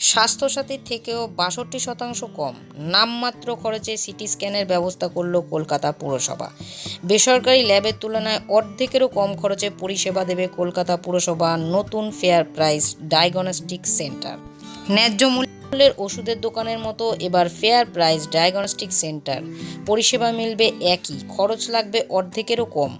স্বাস্থ্যসাথীর থেকেও বাষট্টি শতাংশ কম। নামমাত্র খরচে সিটি স্ক্যানের ব্যবস্থা করল কলকাতা পুরসভা। বেসরকারি ল্যাবের তুলনায় অর্ধেকেরও কম খরচে পরিষেবা দেবে কলকাতা পুরসভা নতুন ফেয়ার প্রাইস ডায়াগনস্টিক সেন্টার। ন্যায্য মূল্যের ওষুধের দোকানের মতো এবার ফেয়ার প্রাইস ডায়াগনস্টিক সেন্টার পরিষেবা মিলবে একই, খরচ লাগবে অর্ধেকেরও কম।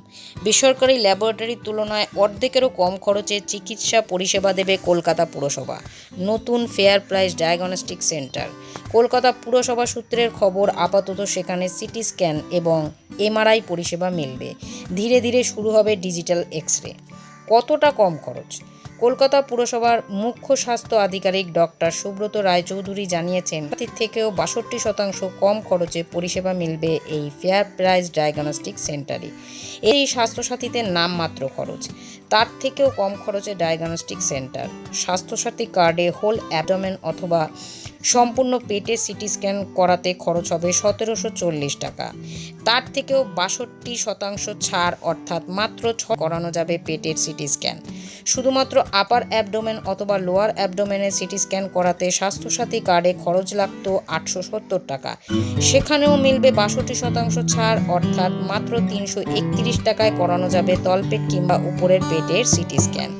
বেসরকারি ল্যাবরেটরির তুলনায় অর্ধেকেরও কম খরচে চিকিৎসা পরিষেবা দেবে কলকাতা পুরসভা। নতুন fair price diagnostic centre Kolkata পুরসভা সূত্রের খবর, আপাতত সেখানে সিটি স্ক্যান এবং এমআরআই পরিষেবা মিলবে। ধীরে ধীরে শুরু হবে ডিজিটাল এক্স রে কতটা কম খরচ? কলকাতা পুরসভার মুখ্য স্বাস্থ্য আধিকারিক ডক্টর সুব্রত রায়চৌধুরী জানিয়েছেন থেকেও বাষট্টি শতাংশ কম খরচে পরিষেবা মিলবে এই ফেয়ার প্রাইস ডায়াগনস্টিক সেন্টারে। এই স্বাস্থ্যসাথীতে নামমাত্র খরচ। তার থেকেও কম খরচে ডায়াগনস্টিক সেন্টার। স্বাস্থ্যসাথী কার্ডে হোল অ্যাবডোমেন অথবা সম্পূর্ণ পেটে সিটি স্ক্যান করাতে খরচ হবে সতেরোশো চল্লিশ টাকা। তার থেকেও বাষট্টি শতাংশ ছাড় অর্থাৎ মাত্র ছ করানো যাবে পেটের সিটি স্ক্যান। শুধুমাত্র আপার অ্যাবডোমেন অথবা লোয়ার অ্যাবডোমেনের সিটি স্ক্যান করাতে স্বাস্থ্যসাথী কার্ডে খরচ লাগতো আটশো সত্তর টাকা। সেখানেও মিলবে বাষট্টি শতাংশ ছাড়, অর্থাৎ মাত্র তিনশো একত্রিশ টাকায় করানো যাবে তলপেট কিংবা উপরের পেটের সিটি স্ক্যান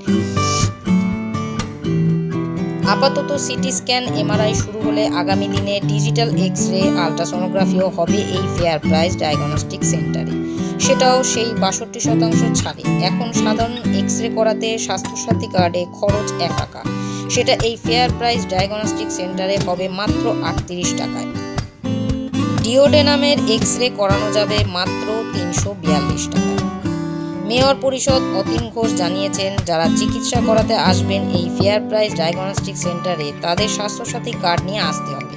আপাতত সিটি স্ক্যান এমআরআই শুরু হলে আগামী দিনে ডিজিটাল এক্স রে আলট্রাসোনোগ্রাফিও হবে এই ফেয়ার প্রাইস ডায়াগনস্টিক সেন্টারে সেটাও সেই বাষট্টি শতাংশ ছাড়ে। এখন সাধারণ এক্স রে করাতে স্বাস্থ্যসাথী কার্ডে খরচ এক টাকা। সেটা এই ফেয়ার প্রাইস ডায়াগনস্টিক সেন্টারে হবে মাত্র আটত্রিশ টাকায়। ডিওডেনামের এক্স রে করানো যাবে মাত্র তিনশো বিয়াল্লিশ টাকায়। মেয়র পরিষদ অতীন ঘোষ জানিয়েছেন, যারা চিকিৎসা করাতে আসবেন এই ফেয়ার প্রাইস ডায়াগনস্টিক সেন্টারে তাদের স্বাস্থ্যসাথী কার্ড নিয়ে আসতে হবে।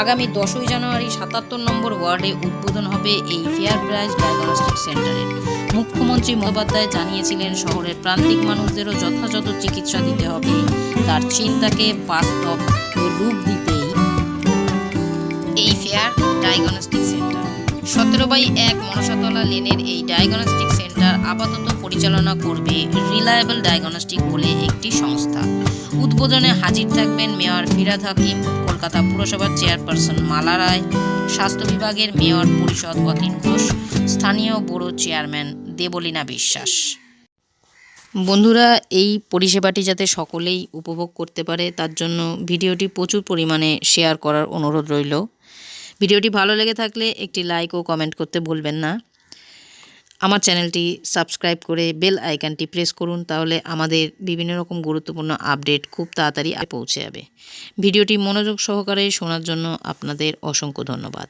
আগামী দশই জানুয়ারি সাতাত্তর নম্বর ওয়ার্ডে উদ্বোধন হবে এই ফেয়ার প্রাইস ডায়াগনস্টিক সেন্টারের মুখ্যমন্ত্রী মহোপাধ্যায় জানিয়েছিলেন, শহরের প্রান্তিক মানুষদেরও যথাযথ চিকিৎসা দিতে হবে। তার চিন্তাকে বাস্তব রূপ দিতেই এই ফেয়ার ডায়াগনস্টিক সেন্টার সতেরো বাই এক মনসাতলা লেনের এই ডায়াগনস্টিক সেন্টার আপাতত পরিচালনা করবে রিলায়েবল ডায়াগনস্টিক বলে একটি সংস্থা। উদ্বোধনে হাজির থাকবেন মেয়র ফিরাদ হাকিম, কলকাতা পুরসভার চেয়ারপারসন মালা রায়, স্বাস্থ্য বিভাগের মেয়র পরিষদ অতীন ঘোষ, স্থানীয় ব্যুরো চেয়ারম্যান দেবলীনা বিশ্বাস। বন্ধুরা, এই পরিষেবাটি যাতে সকলেই উপভোগ করতে পারে, তার জন্য ভিডিওটি প্রচুর পরিমাণে শেয়ার করার অনুরোধ রইল। ভিডিওটি ভালো লেগে থাকলে একটি লাইক ও কমেন্ট করতে ভুলবেন না। আমার চ্যানেলটি সাবস্ক্রাইব করে বেল আইকনটি প্রেস করুন, তাহলে আমাদের বিভিন্ন রকম গুরুত্বপূর্ণ আপডেট খুব তাড়াতাড়ি পৌঁছে যাবে। ভিডিওটি মনোযোগ সহকারে শোনার জন্য আপনাদের অসংখ্য ধন্যবাদ।